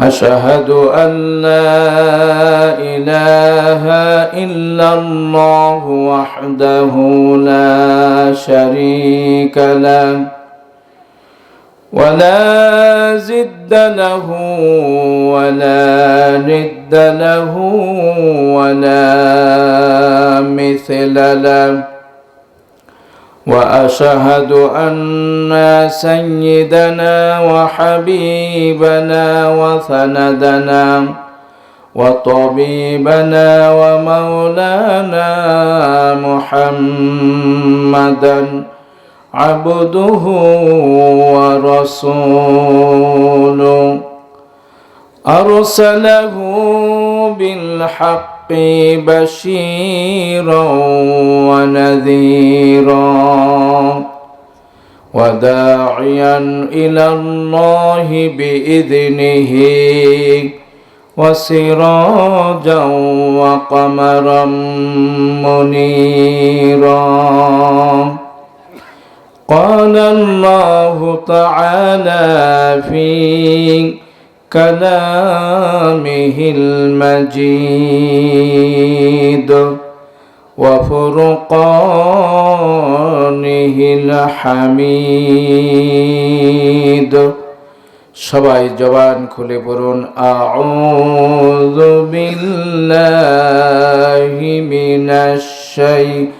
أشهد أن لا إله إلا الله وحده لا شريك له ولا زد له ولا ند له ولا مثل له وأشهد أن سيدنا وحبيبنا وسندنا وطبيبنا ومولانا محمدا عبده ورسوله. أرسله بالحق بشيرا ونذيرا وداعيا إلى الله بإذنه وسراجا وقمرا منيرا. قال الله تعالى في كلامه المجيد وفرقانه الحميد সবাই জবান খুলে পড়ুন আউযু বিল্লাহি মিনাশ শাইতানির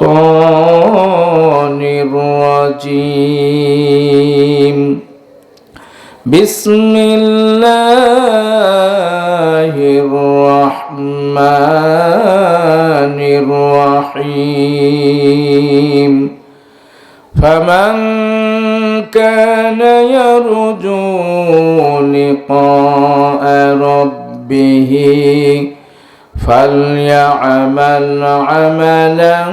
الشيطان الرجيم بسم الله الرحمن الرحيم فمن كان يرجو لقاء ربه فليعمل عملا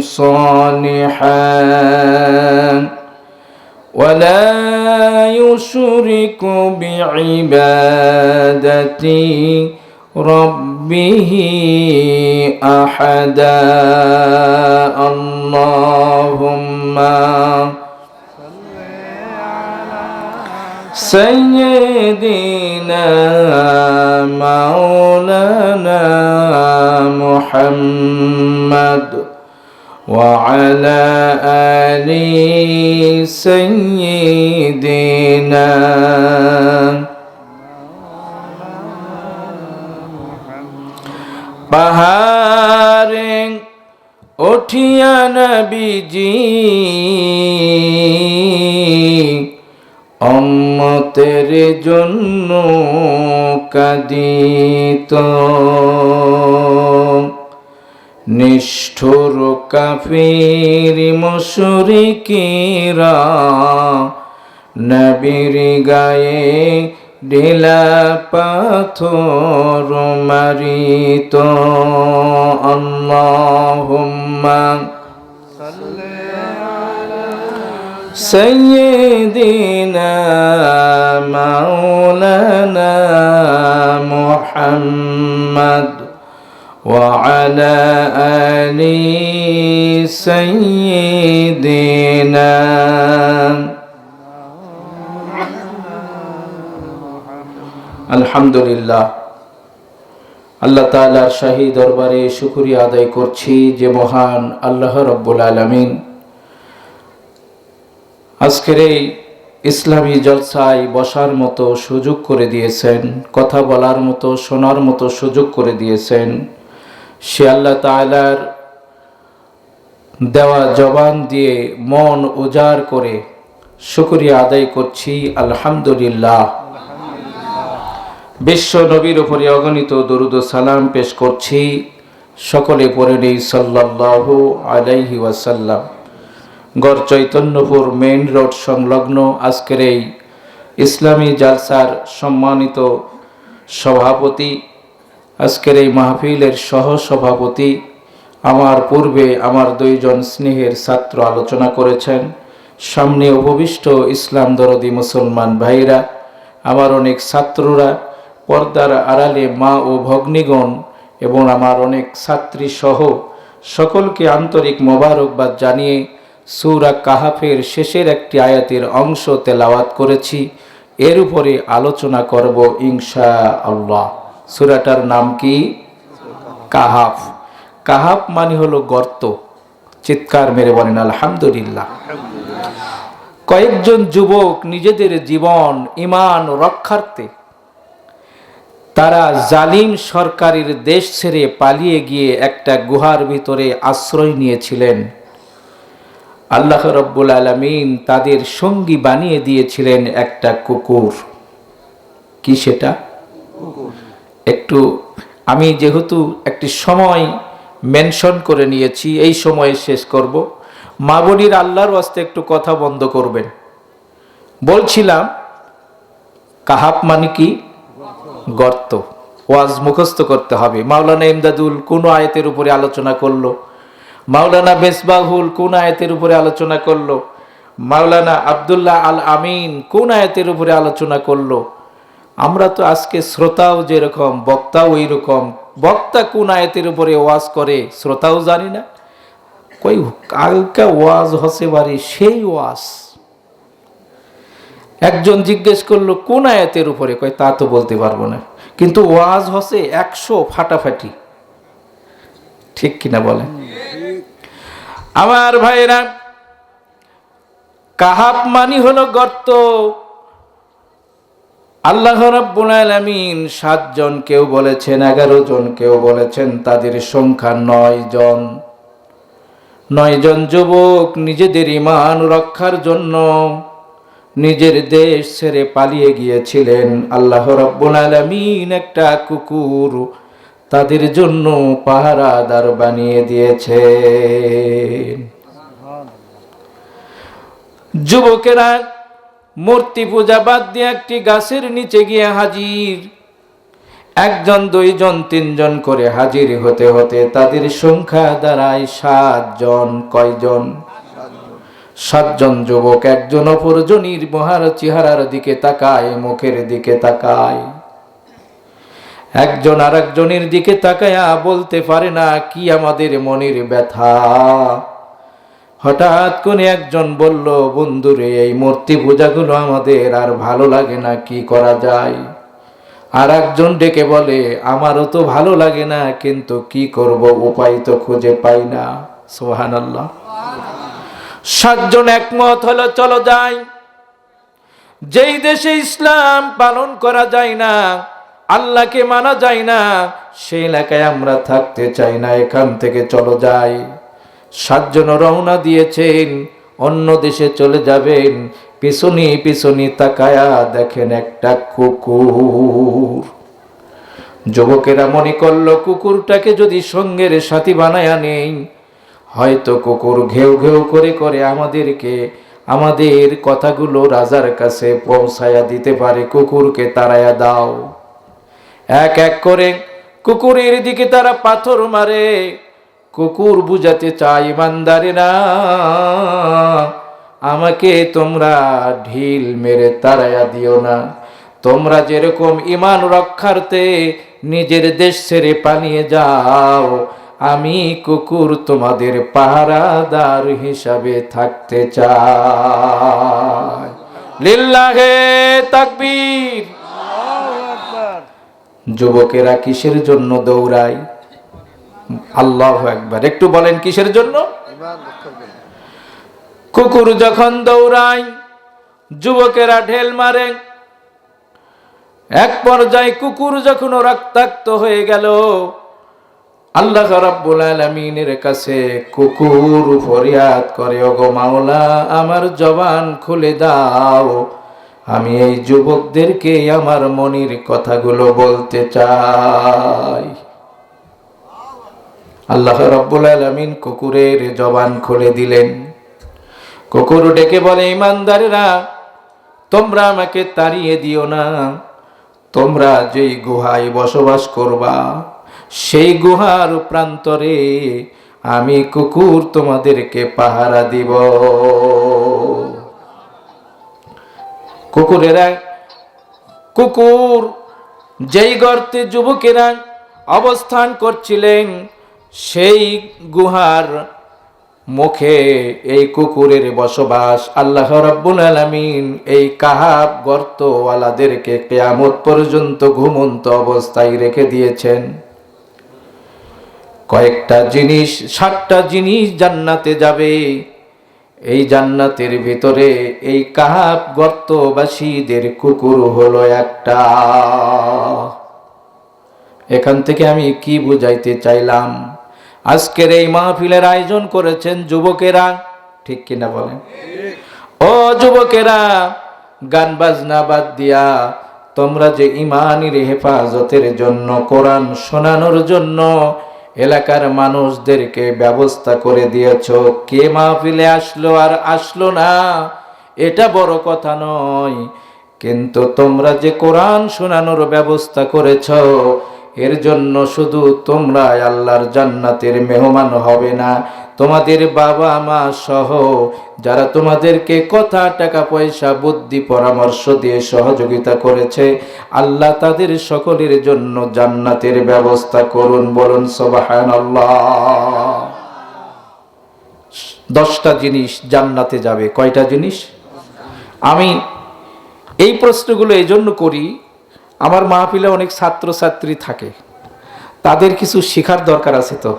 صالحا ولا يشرك بعبادة ربه أحدا. اللهم سيدنا مولانا محمد وعلى آل سيدنا পাহাড়ে উঠিয়া নবীজি অম্মতের জন্য কাদিত নিষ্ঠুর কাফির মুশরিকিরা নবীর গায়ে ঢিলা পাথর মারিত আল্লাহুম্মা سيدنا مولانا محمد وعلى آل سيدنا আলহামদুলিল্লাহ আল্লাহ তালার শাহী দরবারে শুকুরিয়া আদায় করছি যে মহান আল্লাহ রব্বুল আলমিন আজকের এই ইসলামী জলসায় বসার মতো সুযোগ করে দিয়েছেন কথা বলার মতো শোনার মতো সুযোগ করে দিয়েছেন সে আল্লাহ তালার দেওয়া জবান দিয়ে মন উজাড় করে শুক্রিয়া আদায় করছি, আলহামদুলিল্লাহ। বিশ্ব নবীর উপরে অগণিত দরুদ সালাম পেশ করছি, সকলে পড়ে নেই সাল্লাল্লাহু আলাইহি ওয়াসাল্লাম। গড় চৈতন্যপুর মেইন রোড সংলগ্ন আজকের এই ইসলামী জালসার সম্মানিত সভাপতি আজকের এই মাহফিলের সহ সভাপতি আমার পূর্বে আমার দুইজন স্নেহের ছাত্র আলোচনা করেছেন, সামনে উপবিষ্ট ইসলাম দরদি মুসলমান ভাইরা, আমার অনেক ছাত্ররা, পর্দার আড়ালে মা ও ভগ্নিগণ এবং আমার অনেক ছাত্রী সহ সকলকে আন্তরিক মোবারকবাদ জানিয়ে সুরা কাহাফের শেষের একটি আয়াতের অংশ তেলাওয়াত করেছি। এর উপরে আলোচনা করব ইনশা আল্লাহ সুরাটার নাম কি? কাহাফ। কাহাফ মানে হলো গর্ত। চিৎকার মেরে বলেন, আলহামদুলিল্লাহ। কয়েকজন যুবক নিজেদের জীবন, ইমান রক্ষার্থে তারা জালিম সরকারের দেশ ছেড়ে পালিয়ে গিয়ে একটা গুহার ভিতরে আশ্রয় নিয়েছিলেন। আল্লাহ রব্বুল আলমিন তাদের সঙ্গী বানিয়ে দিয়েছিলেন একটা কুকুর। কি সেটা? একটু, আমি যেহেতু একটি সময় মেনশন করে নিয়েছি, এই সময়ে শেষ করব। মা বোনির আল্লাহর ওয়াস্তে একটু কথা বন্ধ করবেন। বলছিলাম কাহাপ মানে কি? গর্ত। ওয়াজ মুখস্থ করতে হবে। মাওলানা ইমদাদুল কোন আয়তের উপরে আলোচনা করল? মাওলানা বেসবাহুল কোন আয়তের উপরে আলোচনা করল? মাওলানা আবদুল্লাহ আল আমিন কোন আয়তের উপরে আলোচনা করল? আমরা তো আজকে শ্রোতাও যেরকম, বক্তাও ওই রকম বক্তা কোন আয়াতের উপরে ওয়াজ করে, শ্রোতাও জানি না। কই, কালকা ওয়াজ হসে বাড়ি সেই ওয়াজ। একজন জিজ্ঞেস করল, কোন আয়াতের উপরে? কয় তা তো বলতে পারব না। কিন্তু ওয়াজ হসে একশো ফাটাফাটি। ঠিক কিনা বলেন? আমার ভাইরা, কাহাব মানি হলো গর্ত। আল্লাহ রাব্বুল আলামিন সাতজন কেউ বলেছেন, এগারো জন কেউ বলেছেন, তাদের সংখ্যা নয় জন। নয় জন যুবক নিজেদের ইমান রক্ষার জন্য নিজের দেশ ছেড়ে পালিয়ে গিয়েছিলেন। আল্লাহ রাব্বুল আলামিন একটা কুকুর তাদের জন্য পাহারাদার বানিয়ে দিয়েছেন। যুবকেরা মূর্তি পূজা বাদ দিয়ে একটি গাছের নিচে গিয়ে হাজির। একজন, দুইজন, তিনজন করে হাজির হতে হতে তাদের সংখ্যা দাঁড়ায় সাতজন। কয়জন? সাতজন যুবক, একজন অপরজনীর মহার চেহারার দিকে তাকায়, মুখের দিকে তাকায়। একজন আর একজনের দিকে তাকায়া বলতে পারে না, কি আমাদের মনের ব্যথা? হঠাৎ করে একজন বলল বন্ধুরে এই মূর্তি পূজাগুলো আমাদের আর ভালো লাগে না, কি করা যায়? আর একজন ডেকে বলে, আমারও তো ভালো লাগে না, কিন্তু কি করব, উপায় তো খুঁজে পাই না। সোহান আল্লাহ সাতজন একমত হলো, চলো যাই। যেই দেশে ইসলাম পালন করা যায় না, আল্লাহকে মানা যায় না সেই এলাকায় আমরা থাকতে চাই না, এখান থেকে চলো যাই। সাতজন রওনা দিয়েছেন, অন্য দেশে চলে যাবেন। পিছনি পিছনি তাকায়া দেখেন একটা কুকুর। যুবকেরা মনে করল, কুকুরটাকে যদি সঙ্গের সাথী বানায়া নেই, হয়তো কুকুর ঘেউ ঘেউ করে করে আমাদেরকে, আমাদের কথাগুলো রাজার কাছে পৌঁছায়া দিতে পারে। কুকুরকে তাড়ায়া দাও। এক এক করে কুকুরের দিকে তারা পাথর মারে। কুকুর বুঝাতে চাই ইমানদারেরা আমাকে তোমরা ঢিল মেরে তাড়াইয়া দিও না। তোমরা যেরকম ইমান রক্ষার্থে নিজের দেশ ছেড়ে পালিয়ে যাও আমি কুকুর তোমাদের পাহারাদার হিসাবে থাকতে চাই। লিল্লাহে তাকবীর। যুবকেরা কিসের জন্য দৌড়ায়? আল্লাহ একবার একটু বলেন কিসের জন্য? কুকুর যখন দৌড়ায়, যুবকেরা ঢেল মারে। এক পর্যায়ে কুকুর যখন রক্তাক্ত হয়ে গেল, আল্লাহ রাব্বুল আলামিনের কাছে কুকুর ফরিয়াদ করে, ওগো মাওলা, আমার জবান খুলে দাও। আমি এই যুবকদেরকে আমার মনির কথাগুলো বলতে চাই। আল্লাহ রব্বুল আলমিন কুকুরের জবান খুলে দিলেন। কুকুর ডেকে বলে, ইমানদারেরা, তোমরা আমাকে তাড়িয়ে দিও না। তোমরা যেই গুহায় বসবাস করবা, সেই গুহার প্রান্তরে আমি কুকুর তোমাদেরকে পাহারা দিব। কুকুরেরা, কুকুর, যেই গর্তে যুবকেরা অবস্থান করছিলেন সেই গুহার মুখে এই কুকুরের বসবাস। আল্লাহ রাব্বুল আলামিন এই কাহাব গর্তওয়ালাদেরকে কেয়ামত পর্যন্ত ঘুমন্ত অবস্থায় রেখে দিয়েছেন। কয়েকটা জিনিস, সাতটা জিনিস জান্নাতে যাবে। এই জান্নাতের ভিতরে এই কাহাব গর্তবাসীদের কুকুর হলো একটা। এখান থেকে আমি কি বুঝাইতে চাইলাম? আজকের এই মাহফিলের আয়োজন করেছেন যুবকেরা, ঠিক কিনা বলেন? ও যুবকেরা, গান বাজনা বাদ দিয়া তোমরা যে ইমানের হেফাজতের জন্য কোরআন শোনানোর জন্য এলাকার মানুষদেরকে ব্যবস্থা করে দিয়েছ, কে মাহফিলে আসলো আর আসলো না, এটা বড় কথা নয়। কিন্তু তোমরা যে কোরআন শোনানোর ব্যবস্থা করেছ এর জন্য শুধু তোমরা আল্লাহর জান্নাতের মেহমান হবে না। তোমাদের বাবা মা সহ যারা তোমাদেরকে কথা, টাকা, পয়সা, বুদ্ধি, পরামর্শ দিয়ে সহযোগিতা করেছে, আল্লাহ তাদের সকলের জন্য জান্নাতের ব্যবস্থা করুন বলুন সবাহান দশটা জিনিস জান্নাতে যাবে। কয়টা জিনিস? আমি এই প্রশ্নগুলো এই জন্য করি আমার মাহফিলে অনেক ছাত্রছাত্রী থাকে। তাদের কিছু শেখার দরকার আছে তো?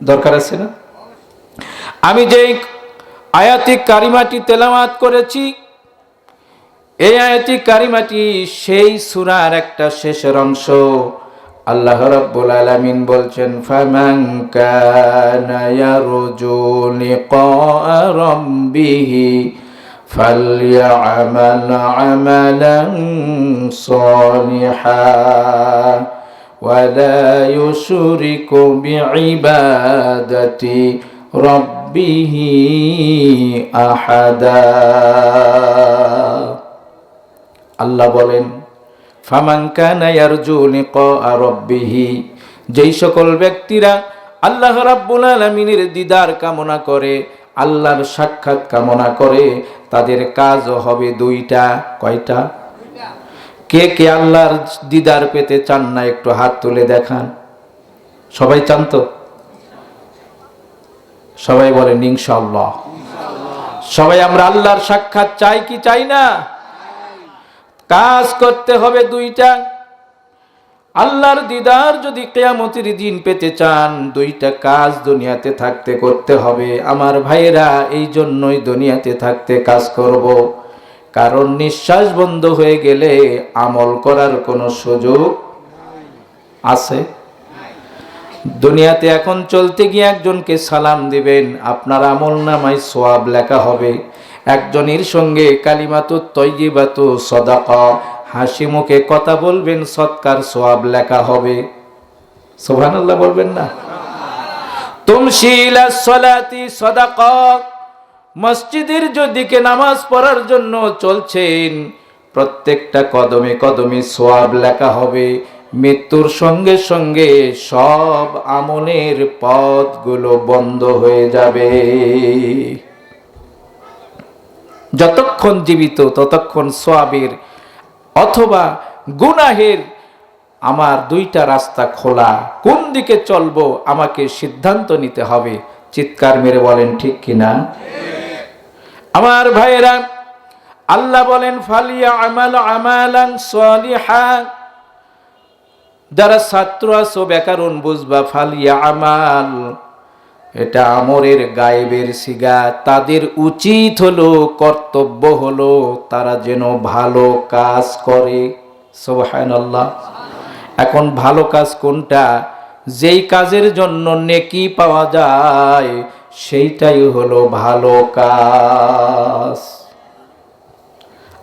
দরকার আছে না? আমি যে আয়াতি কারিমাটি তেলামাত করেছি, এই আয়াতি কারিমাটি সেই সুরার একটা শেষের অংশ। আল্লাহ রাব্বুল আলামিন বলছেন, ফামান কানা ইয়ারজু লিকা রাব্বিহি فليعمل عملا صالحا ولا يشرك بعبادة ربه أحدا আল্লাহ বলেন ফামান কানা ইয়ারজু লিকা রাব্বিহি যেই সকল ব্যক্তিরা আল্লাহ রাব্বুল আলামিনের দিদার কামনা করে আল্লাহর সাক্ষাৎ কামনা করে তাদের কাজও হবে দুইটা, কয়টা? কে কে আল্লাহর দিদার পেতে চান না একটু হাত তুলে দেখান। সবাই চান তো? সবাই বলেন ইনশাল্লাহ সবাই আমরা আল্লাহর সাক্ষাৎ চাই কি চাই না? কাজ করতে হবে দুইটা। আল্লাহর দিদার যদি কেয়ামতির দিন পেতে চান, দুইটা কাজ দুনিয়াতে থাকতে করতে হবে। আমার ভাইয়েরা, এই জন্যই দুনিয়াতে থাকতে কাজ করব। কারণ নিঃশ্বাস বন্ধ হয়ে গেলে আমল করার কোনো সুযোগ আছে? দুনিয়াতে এখন চলতে গিয়ে একজনকে সালাম দিবেন, আপনার আমল নামায় সোয়াব লেখা হবে। একজনের সঙ্গে কালিমাতু তৈবাতু সদাকা হাসি মুখে কথা বলবেন, সৎকার সোয়াব লেখা হবে। সোহান বলবেন না? তুমশিলা সলাতি সদাকা। মসজিদের দিকে নামাজ পড়ার জন্য চলছেন, প্রত্যেকটা কদমে কদমে সোয়াব লেখা হবে। মৃত্যুর সঙ্গে সঙ্গে সব আমনের পথগুলো বন্ধ হয়ে যাবে। যতক্ষণ জীবিত, ততক্ষণ সোয়াবের অথবা গুনাহের আমার দুইটা রাস্তা খোলা, কোন দিকে চলবো আমাকে সিদ্ধান্ত নিতে হবে। চিৎকার মেরে বলেন, ঠিক কিনা আমার ভাইয়েরা, আল্লাহ বলেন ফালিয়া আমাল আমালান সলিহা। যারা ছাত্র আছো ব্যাকরণ বুঝবা ফালিয়া আমাল এটা আমরের গায়েবের সিগা তাদের উচিত হলো, কর্তব্য হলো, তারা যেন ভালো কাজ করে। সোহান এখন ভালো কাজ কোনটা? যেই কাজের জন্য নেকি পাওয়া যায়, সেইটাই হলো ভালো কাজ।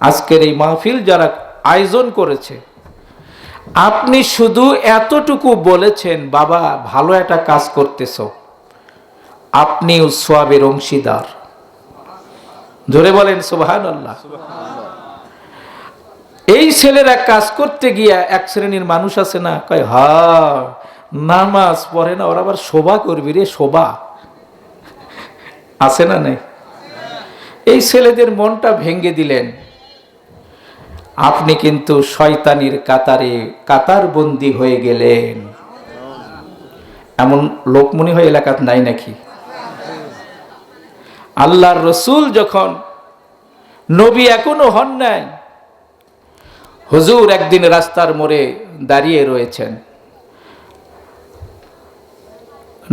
আজকের এই মাহফিল যারা আয়োজন করেছে, আপনি শুধু এতটুকু বলেছেন, বাবা, ভালো একটা কাজ করতেছ। আপনিও সোয়াবের অংশীদার। ধরে বলেন সুবাহান আল্লাহ এই ছেলেরা কাজ করতে গিয়া এক শ্রেণির মানুষ আছে না, কয়, হা, নামাজ পড়ে না, ওরা আবার শোভা করবি রে, শোভা। আছে না নাই? এই ছেলেদের মনটা ভেঙ্গে দিলেন। আপনি কিন্তু শয়তানির কাতারে কাতার বন্দি হয়ে গেলেন। এমন লোকমনি হয়ে এলাকাত নাই নাকি? আল্লাহর রসুল যখন নবী এখনও হন নাই, হুজুর একদিন রাস্তার মোড়ে দাঁড়িয়ে রয়েছেন।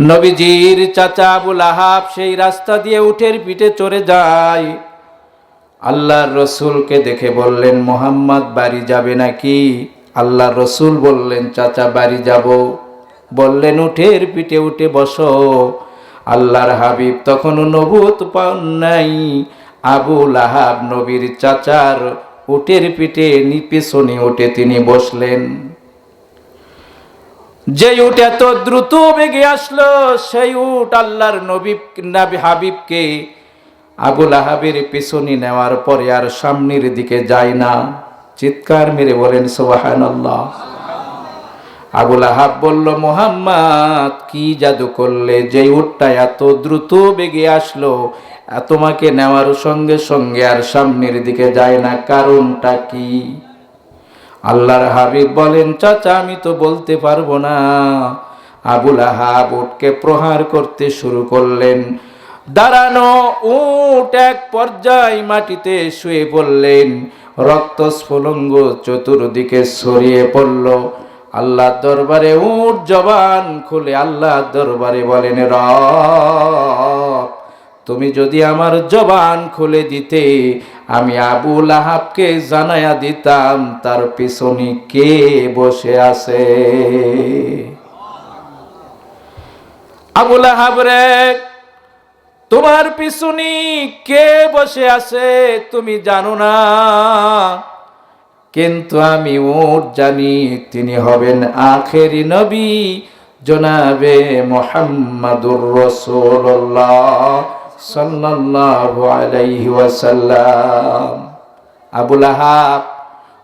নবীজির চাচা আবুল আহাব সেই রাস্তা দিয়ে উঠের পিঠে চড়ে যায়। আল্লাহর রসুলকে দেখে বললেন, মোহাম্মদ, বাড়ি যাবে নাকি? আল্লাহর রসুল বললেন, চাচা, বাড়ি যাব। বললেন, উঠের পিঠে উঠে বসো। আল্লাহর হাবিব তখনও নবুত পান নাই। আবুল আহাব নবীর চাচার উটের পিঠে পিছনে উঠে তিনি বসলেন। যে উট এত দ্রুত বেগে আসলো, সেই উট আল্লাহর নবী নাবি হাবিবকে আবুল আহাবের পিছনে নেওয়ার পরে আর সামনের দিকে যায় না। চিৎকার মেরে বলেন সোবাহান আবুল আহাব বলল, মোহাম্মদ, কি জাদু করলে যে উটটা এত দ্রুত বেগে আসলো? তোমাকে নেওয়ার সঙ্গে সঙ্গে আর সামনের দিকে যায় না, কারণটা কি? আল্লাহর হাবিব বলেন, চাচা, আমি তো বলতে পারব না। আবুল আহাব উটকে প্রহার করতে শুরু করলেন। দাঁড়ানো উট এক পর্যায় মাটিতে শুয়ে পড়লেন। রক্ত স্ফুলঙ্গ চতুর্দিকে ছড়িয়ে পড়ল। আল্লাহ দরবারে উঠ জবান খুলে আল্লাহ দরবারে বলেন র তুমি যদি আমার জবান খুলে দিতে, আমি আবুল আহাবকে জানায়া দিতাম, তার পিছনে কে বসে আছে? আবুল আহাব রে, তোমার পিছনে কে বসে আছে তুমি জানো না? কিন্তু আমি ওর জানি তিনি হবেন আখেরি নবী, জনাবে মোহাম্মদুর রসুল্লাহ সাল্লাল্লাহু আলাইহি ওয়াসাল্লাম। আবুল আহাব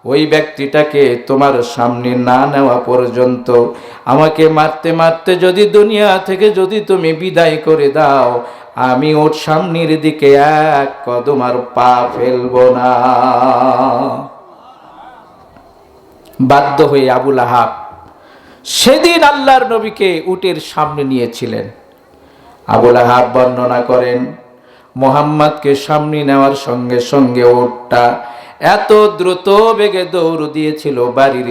ওই ব্যক্তিটাকে তোমার সামনে না নেওয়া পর্যন্ত আমাকে মারতে মারতে যদি দুনিয়া থেকে যদি তুমি বিদায় করে দাও, আমি ওর সামনের দিকে এক কদম আর পা ফেলব না। বাধ্য হয়ে আবুল আহাব সেদিন আল্লাহর নবীকে উটের সামনে নিয়েছিলেন। আবুল আহাব বর্ণনা করেন, মোহাম্মদকে সামনে নেওয়ার সঙ্গে সঙ্গে ওটটা এত দ্রুত বেগে দৌড় দিয়েছিল বাড়ির